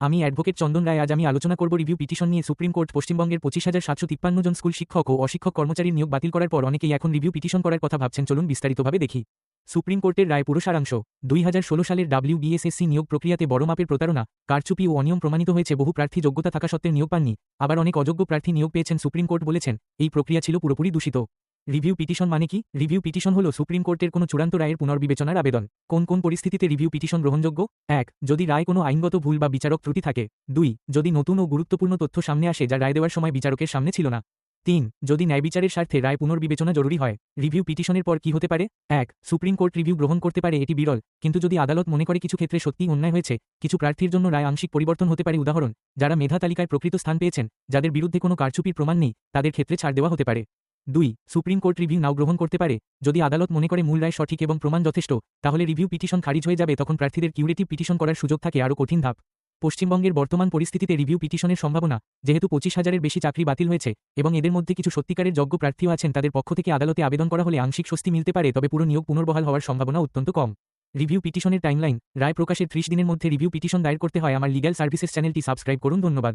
আমি অ্যাডভোকেট চন্দন রায় আজ আমি আলোচনা করব রিভিউ পিটিশন নিয়ে সুপ্রিম কোর্ট পশ্চিমবঙ্গের পঁচিশ হাজার সাতশো তিপ্পান্ন জন স্কুল শিক্ষক ও অশিক্ষক কর্মচারীর নিয়োগ বাতিল করার পর অনেকেই এখন রিভিউ পিটিশন করার কথা ভাবছেন। চলুন বিস্তারিতভাবে দেখি। সুপ্রিম কোর্টের রায় পুরো সারাংশ দুই হাজার ষোলো সালের ডাব্লিউবিএসএসসি নিয়োগ প্রক্রিয়াতে বড় মাপের প্রতারণা, কারচুপি ও অনিয়ম প্রমাণিত হয়েছে, বহু প্রার্থী যোগ্যতা থাকা সত্ত্বেও নিয়োগ পাননি। আবার অনেক অযোগ্য প্রার্থী নিয়োগ পেয়েছেন সুপ্রিম কোর্ট বলেছেন, এই প্রক্রিয়া ছিল পুরোপুরি দূষিত। রিভিউ পিটিশন মানে কি? রিভিউ পিটিশন হল সুপ্রিম কোর্টের কোনো চূড়ান্ত রায়ের পুনর্বিবেচনার আবেদন। কোন কোন পরিস্থিতিতে রিভিউ পিটিশন গ্রহণযোগ্য? এক, যদি রায় কোনো আইনগত ভুল বা বিচারক ত্রুটি থাকে। দুই, যদি নতুন ও গুরুত্বপূর্ণ তথ্য সামনে আসে যা রায় দেওয়ার সময় বিচারকের সামনে ছিল না। তিন, যদি ন্যায় বিচারের স্বার্থে রায় পুনর্বিবেচনা জরুরি হয়, রিভিউ পিটিশনের পর কি হতে পারে? এক, সুপ্রিম কোর্ট রিভিউ গ্রহণ করতে পারে এটি বিরল, কিন্তু যদি আদালত মনে করে কিছু ক্ষেত্রে সত্যিই অন্যায় হয়েছে, কিছু প্রার্থীর জন্য রায় আংশিক পরিবর্তন হতে পারে। উদাহরণ, যারা মেধা তালিকায় প্রকৃত স্থান পেয়েছেন, যাদের বিরুদ্ধে কোনো কারচুপির প্রমাণ নেই, তাদের ক্ষেত্রে ছাড় দেওয়া হতে পারে। দুই, সুপ্রিম কোর্ট রিভিউ নাও গ্রহণ করতে পারে। যদি আদালত মনে করে মূল রায় সঠিক এবং প্রমাণ যথেষ্ট, তাহলে রিভিউ পিটিশন খারিজ হয়ে যাবে তখন প্রার্থীদের কিউরেটিভ পিটিশন করার সুযোগ থাকে আরও কঠিন ধাপ। পশ্চিমবঙ্গের বর্তমান পরিস্থিতিতে রিভিউ পিটিশনের সম্ভাবনা, যেহেতু পঁচিশ হাজারের বেশি চাকরি বাতিল হয়েছে এবং এদের মধ্যে কিছু সত্যিকারের যোগ্য প্রার্থীও আছেন, তাদের পক্ষ থেকে আদালতে আবেদন করা হলে আংশিক স্বস্তি মিলতে পারে, তবে পুরো নিয়োগ পুনর্বহাল হওয়ার সম্ভাবনা অত্যন্ত কম। রিভিউ পিটিশনের টাইমলাইন, রায় প্রকাশের ত্রিশ দিনের মধ্যে রিভিউ পিটিশন দায়ের করতে হয়। আমার লিগ্যাল সার্ভিসেস চ্যানেলটি সাবস্ক্রাইব করুন, ধন্যবাদ।